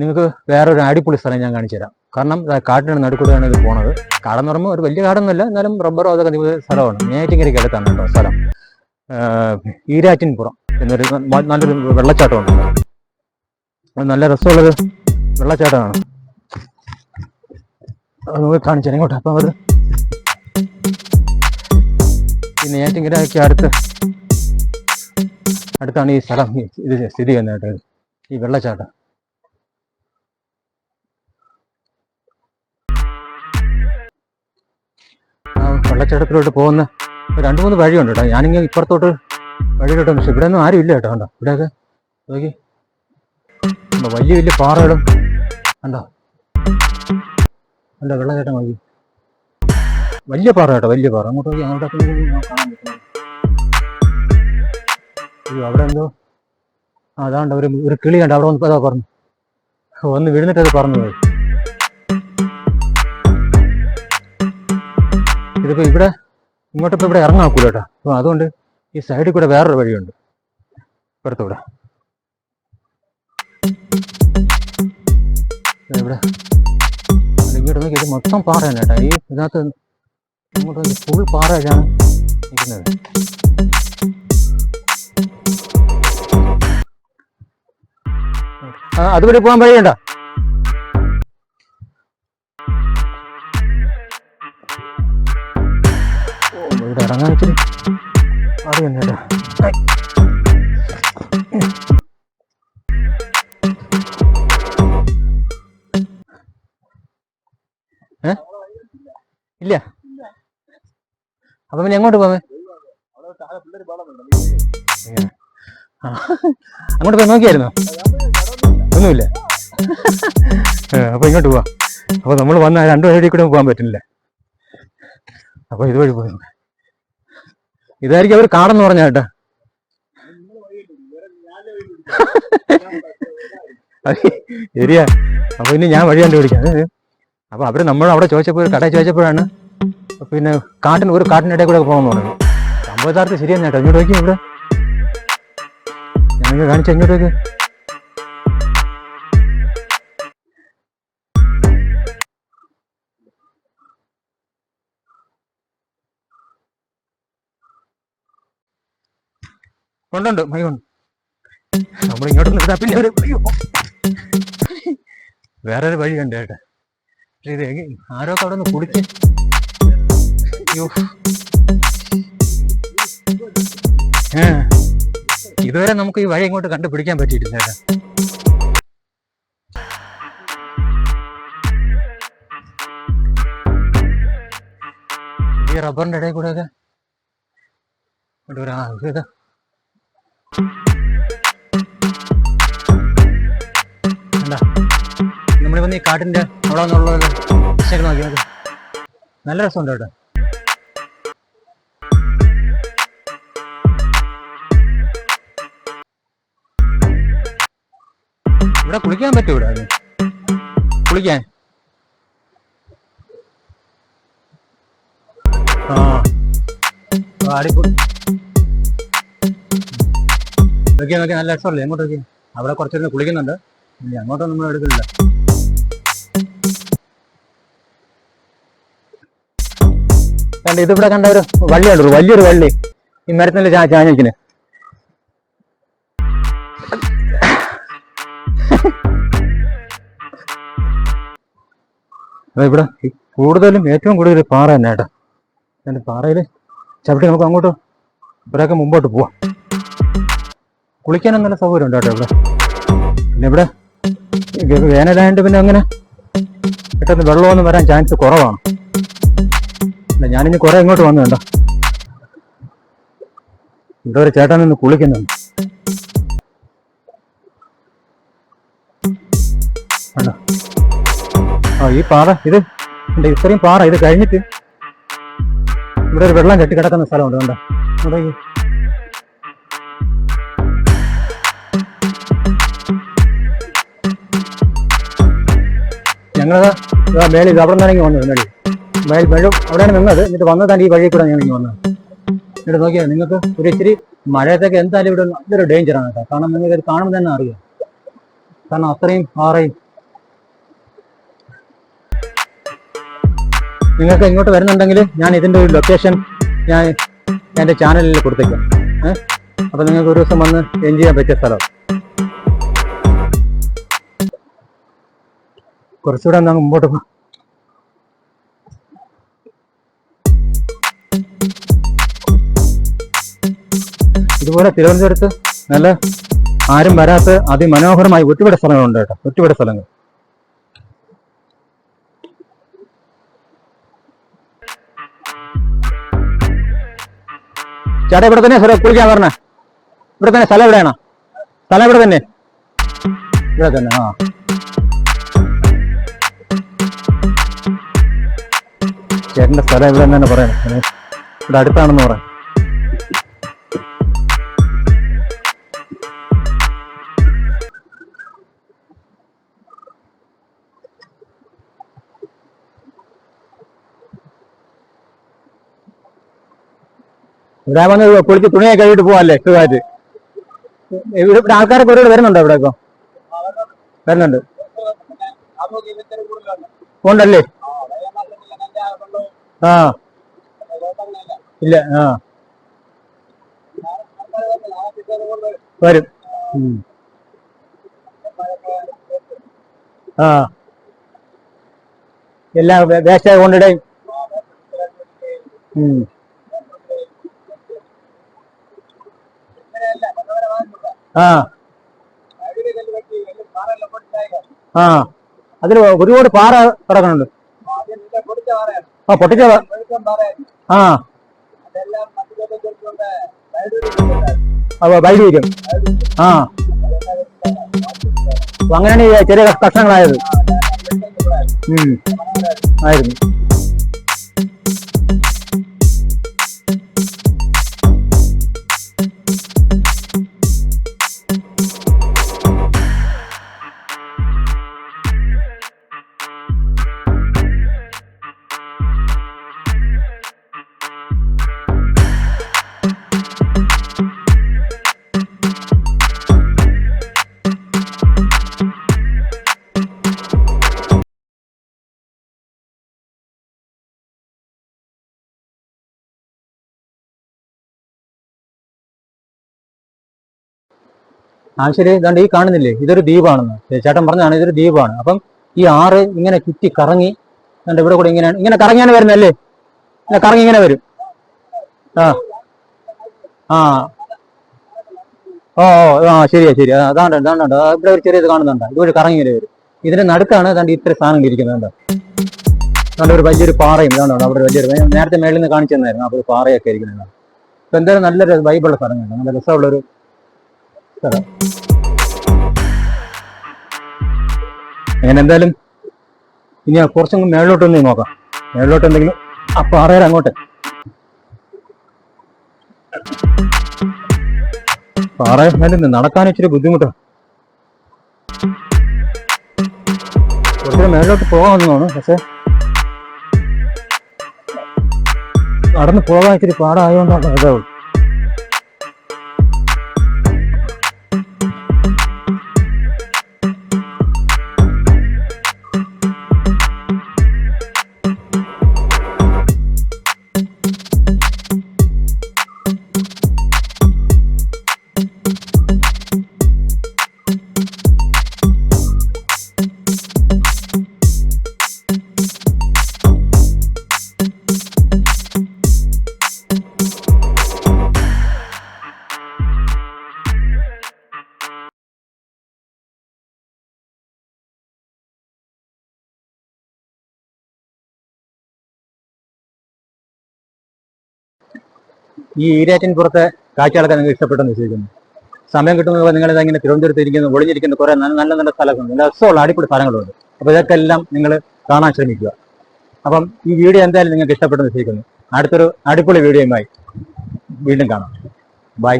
നിങ്ങൾക്ക് വേറൊരു അടിപൊളി സ്ഥലം ഞാൻ കാണിച്ചു തരാം. കാരണം കാട്ടിന്റെ നടുക്കൂടെയാണ് ഇത് പോണത്. കാടെന്ന് പറയുമ്പോൾ ഒരു വലിയ കാടൊന്നുമല്ല എന്നാലും റബ്ബറോ അതൊക്കെ നിങ്ങൾ സ്ഥലമാണ്. നേറ്റിങ്ങരയ്ക്ക് അടുത്താണ് കേട്ടോ സ്ഥലം. ഈരാറ്റിൻപുറം എന്നൊരു നല്ലൊരു വെള്ളച്ചാട്ടമുണ്ട്. നല്ല രസമുള്ളത് വെള്ളച്ചാട്ടമാണ്. നമുക്ക് കാണിച്ചു ഇങ്ങോട്ട് അപ്പം അത്. ഈ ആക്കി അടുത്ത് അടുത്താണ് ഈ സ്ഥലം ഇത് സ്ഥിതി ചെയ്യുന്നത് ഈ വെള്ളച്ചാട്ടം. വെള്ളച്ചാട്ടത്തിലോട്ട് പോകുന്ന രണ്ട് മൂന്ന് വഴിയുണ്ട് കേട്ടോ. ഞാനിങ്ങനെ ഇപ്പുറത്തോട്ട് വഴിയിലോട്ട് പക്ഷെ ഇവിടെ ഒന്നും ആരും ഇല്ല കേട്ടോ. കണ്ടോ? ഇവിടെയൊക്കെ നോക്കി. വലിയ വലിയ പാറകളും കണ്ടോ? കണ്ടോ? വെള്ളച്ചാട്ടം നോക്കി. വലിയ പാറ കേട്ടോ വലിയ പാറ. അങ്ങോട്ട് നോക്കി അങ്ങോട്ടൊക്കെ കാണാൻ പറ്റുന്നു അയ്യോ അവിടെ എന്തോ? അതാണ്ട് ഒരു ഒരു കിളി കണ്ടോ? അവിടെ വന്ന് പറഞ്ഞു. വന്ന് വീഴുന്നിട്ട് പറഞ്ഞു പോയി. ഇതിപ്പോ ഇവിടെ ഇങ്ങോട്ടിപ്പോ ഇവിടെ ഇറങ്ങാക്കൂല കേട്ടോ അപ്പൊ അതുകൊണ്ട് ഈ സൈഡിൽ കൂടെ വേറൊരു വഴിയുണ്ട്. ഇപ്പുറത്തൂടെ ഇവിടെ. ഇങ്ങോട്ട് നോക്കി ഇത് മൊത്തം പാറയാണ് കേട്ടോ ഈ ഇതിനകത്ത് ഇങ്ങോട്ട് ഫുൾ പാറയാണ് നിൽക്കുന്നത്? ആ അതുവഴി പോകാൻ വഴിയുണ്ടോ? ഇല്ല. അപ്പൊ പിന്നെ എങ്ങോട്ട് ആ. അങ്ങോട്ട് പോയി നോക്കിയായിരുന്നോ? ഒന്നുമില്ല. അപ്പൊ ഇങ്ങോട്ട് പോവാം. അപ്പൊ നമ്മൾ വന്ന രണ്ടു വഴി കൂടെ പോകാൻ പറ്റില്ല. അപ്പൊ ഇതുവഴി പോയി. ഇതായിരിക്കും അവർ കാടെന്ന് പറഞ്ഞ കേട്ടാ. ശരിയാ. അപ്പൊ ഇനി ഞാൻ വഴി കണ്ടുപിടിക്കാം അപ്പൊ അവർ നമ്മൾ അവിടെ ചോദിച്ചപ്പോൾ ഒരു കടയിൽ ചോദിച്ചപ്പോഴാണ് പിന്നെ കാട്ടിന് ഒരു കാട്ടിനിടയിൽ കൂടെ പോകണമെന്ന് പറഞ്ഞു. സംഭവത്താർക്ക് ശരിയാണ് കേട്ടോ. ഇങ്ങോട്ട് നോക്കി ഇവിടെ. ഞാൻ കാണിച്ച ഇങ്ങോട്ടേക്ക് ഉണ്ടുണ്ട് മൈ ഉണ്ട്. നമ്മൾ ഇങ്ങോട്ട് പിന്നെ ഒരു. വേറൊരു വഴി കണ്ടു കേട്ടെ. പക്ഷെ ഇത് ആരോ അവിടെ നിന്ന് കുടിച്ച് ഇതുവരെ നമുക്ക് ഈ വഴി ഇങ്ങോട്ട് കണ്ടുപിടിക്കാൻ പറ്റിയിട്ടില്ല കേട്ടോ. ഈ റബ്ബറിന്റെ ഇടയിൽ കൂടെ ഒക്കെ ഒരു ആ, ഇത് നമ്മൾ വന്ന് ഈ കാട്ടിന്റെ അവിടെ നിന്നുള്ളത് ശരി നോക്കി നോക്കി. നല്ല രസമുണ്ട് കേട്ടോ. ഇവിടെ കുളിക്കാൻ പറ്റും ഇവിടെ കുളിക്കാൻ? ആ. അടിപൊളി. നോക്കിയാ നോക്കിയാ നല്ല രസമല്ലേ? എങ്ങോട്ടൊക്കെ അവിടെ കുറച്ചിരുന്ന് കുളിക്കുന്നുണ്ട്. ഇനി അങ്ങോട്ടൊന്നും നമ്മൾ എടുക്കില്ല കണ്ട ഇതിവിടെ കണ്ട ഒരു ഒരു വലിയൊരു വള്ളി. ഈ മരത്തിന്റെ ചാഞ്ഞിരിക്കുന്നത് ഇവിടെ കൂടുതലും ഏറ്റവും കൂടുതൽ പാറ തന്നെ കേട്ടോ. അതിന്റെ പാറയിൽ ചവിട്ടി നമുക്ക് അങ്ങോട്ട് ഇവിടെയൊക്കെ മുമ്പോട്ട് പോവാം. കുളിക്കാനും നല്ല സൗകര്യം ഉണ്ട് കേട്ടോ ഇവിടെ. പിന്നെ ഇവിടെ വേനലായതുകൊണ്ട് പിന്നെ അങ്ങനെ പെട്ടെന്ന് വെള്ളമൊന്നും വരാൻ ചാൻസ് കുറവാണ്. ഞാനിനി കുറെ ഇങ്ങോട്ട് വന്നു കണ്ടോ? ഇവിടെ ഒരു ചേട്ടൻ നിന്ന് കുളിക്കുന്നുണ്ട് കണ്ടോ? ആ ഈ പാറ ഇത് ഉണ്ട് ഇത്രയും പാറ ഇത് കഴിഞ്ഞിട്ട് ഇവിടെ ഒരു വെള്ളം കെട്ടി കിടക്കുന്ന സ്ഥലമുണ്ട് കണ്ടോ? ഇവിടെ ഈ ഞങ്ങളത് മേളിൽ നിന്നാണെങ്കിൽ വന്നത് മേളിൽ. വെള്ളം അവിടെയാണ് നിന്നത്. എന്നിട്ട് വന്നതാണ് ഈ വഴി കൂടെ ഞാൻ ഇങ്ങനെ വന്നത്. എന്നിട്ട് നോക്കിയാൽ നിങ്ങൾക്ക് ഒരു ഇച്ചിരി മഴയത്തൊക്കെ എന്തായാലും ഇവിടെ നല്ലൊരു ഡേഞ്ചറാണ് കേട്ടോ. കാരണം നിങ്ങൾക്ക് ഇത് കാണുമ്പോൾ തന്നെ അറിയാം. കാരണം അത്രയും പാറയും. നിങ്ങൾക്ക് ഇങ്ങോട്ട് വരുന്നുണ്ടെങ്കിൽ ഞാൻ ഇതിന്റെ ഒരു ലൊക്കേഷൻ ഞാൻ എന്റെ ചാനലിൽ കൊടുത്തേക്കാം. ഏഹ് അപ്പം നിങ്ങൾക്ക് ഒരു ദിവസം വന്ന് എൻജോയ് ചെയ്യാൻ പറ്റിയ സ്ഥലം. കുറച്ചുകൂടെ അങ്ങ് മുമ്പോട്ട് പോ. ഇതുപോലെ തിരുവനന്തപുരത്ത് നല്ല ആരും വരാത്ത അതിമനോഹരമായി ഒറ്റപ്പെട്ട സ്ഥലങ്ങളുണ്ട് കേട്ടോ. ഒറ്റപ്പെട്ട സ്ഥലങ്ങൾ. ചേട്ടാ ഇവിടെ തന്നെ സ്ഥലം കുളിക്കാൻ പറഞ്ഞേ ഇവിടെ തന്നെ സ്ഥലം എവിടെയാണ്? സ്ഥലം ഇവിടെ തന്നെ. ഇവിടെ തന്നെ ആ. ചേട്ടന്റെ സ്ഥലം ഇവിടെ തന്നെ പറയണം. ഇവിടെ അടുത്താണെന്ന് പറയാം ഇവിടെ വന്ന് കുളിച്ച് തുണിയൊക്കെ കഴുകിട്ട് പോവാല്ലേ സുഖമായിട്ട്? ഇവിടെ ആൾക്കാരൊക്കെ ഒരുപാട് വരുന്നുണ്ടോ ഇവിടെ ഇപ്പൊ? വരുന്നുണ്ട്. ഉണ്ടല്ലേ? ആ. ഇല്ല ആ. വരും. ആ. എല്ലാം വേസ്റ്റ് കൊണ്ടിടേ. ഉം. ആ. അതിൽ ഒരുപാട് പാറ കിടക്കുന്നുണ്ട്. ആ പൊട്ടിച്ച ആ. വരും ആ. അങ്ങനെയാണ് ചെറിയ കഷ്ണങ്ങളായത്. ആയിരുന്നു. ആ ശരി ഇതാണ്ട് ഈ കാണുന്നില്ലേ? ഇതൊരു ദ്വീപാണെന്ന്. ചേട്ടൻ പറഞ്ഞതാണ് ഇതൊരു ദ്വീപാണ്. അപ്പം ഈ ആറ് ഇങ്ങനെ ചുറ്റി കറങ്ങി ദാണ്ട് ഇവിടെ കൂടെ ഇങ്ങനെയാണ്. ഇങ്ങനെ കറങ്ങിയാണ് വരുന്നല്ലേ ഇങ്ങനെ കറങ്ങി ഇങ്ങനെ വരും. ആ. ആ. ഓ ആ ശരിയാ ശരി അതാണ്ട് അതാണ്ട് ഇവിടെ ഒരു ചെറിയത് കാണുന്നുണ്ട്. ഇതുവഴി കറങ്ങി ഇങ്ങനെ വരും. ഇതിന്റെ നടുക്കാണ് ദാണ്ട് ഇത്ര സാധനം ഇരിക്കുന്നത് കണ്ടോ? ദാണ്ട് ഒരു വലിയൊരു പാറയും ഇതാണ്ട് അവിടെ വലിയൊരു നേരത്തെ മേളിൽ നിന്ന് കാണിച്ചു തന്നായിരുന്നു. അപ്പോൾ പാറയൊക്കെ ഇരിക്കുന്നത് അപ്പൊ എന്തായാലും നല്ലൊരു വൈബുള്ള സ്ഥലമാണ് നല്ല രസമുള്ളൊരു അങ്ങനെ എന്തായാലും ഇനി ആ കുറച്ചും മേളിലോട്ട് ഒന്ന് നോക്കാം. മേളിലോട്ട് എന്തെങ്കിലും ആ പാറയാൽ അങ്ങോട്ട്. പാറ മേലിൽ നടക്കാൻ ഇച്ചിരി ബുദ്ധിമുട്ടാണ് കുറച്ചുകൂടെ മേളിലോട്ട് പോകാമെന്നാണ് പക്ഷെ നടന്ന് പോകാൻ ഇച്ചിരി പാടായതുകൊണ്ടാണ് ഇതാവും ഈ ഈരാറ്റിൻ പുറത്തെ കാഴ്ചകളൊക്കെ നിങ്ങൾക്ക് ഇഷ്ടപ്പെട്ടെന്ന് വിശ്വസിക്കുന്നു. സമയം കിട്ടുമ്പോൾ നിങ്ങൾ ഇങ്ങനെ തിരുവനന്തപുരത്ത് ഇരിക്കുന്ന ഒളിഞ്ഞിരിക്കുന്ന കുറെ നല്ല നല്ല നല്ല സ്ഥലങ്ങളുണ്ട് നല്ല രസമുള്ള അടിപൊളി സ്ഥലങ്ങളുണ്ട്. അപ്പോൾ ഇതൊക്കെ എല്ലാം നിങ്ങൾ കാണാൻ ശ്രമിക്കുക. അപ്പം ഈ വീഡിയോ എന്തായാലും നിങ്ങൾക്ക് ഇഷ്ടപ്പെട്ടെന്ന് വിശ്വസിക്കുന്നു. അടുത്തൊരു അടിപൊളി വീഡിയോയുമായി വീണ്ടും കാണാം. ബൈ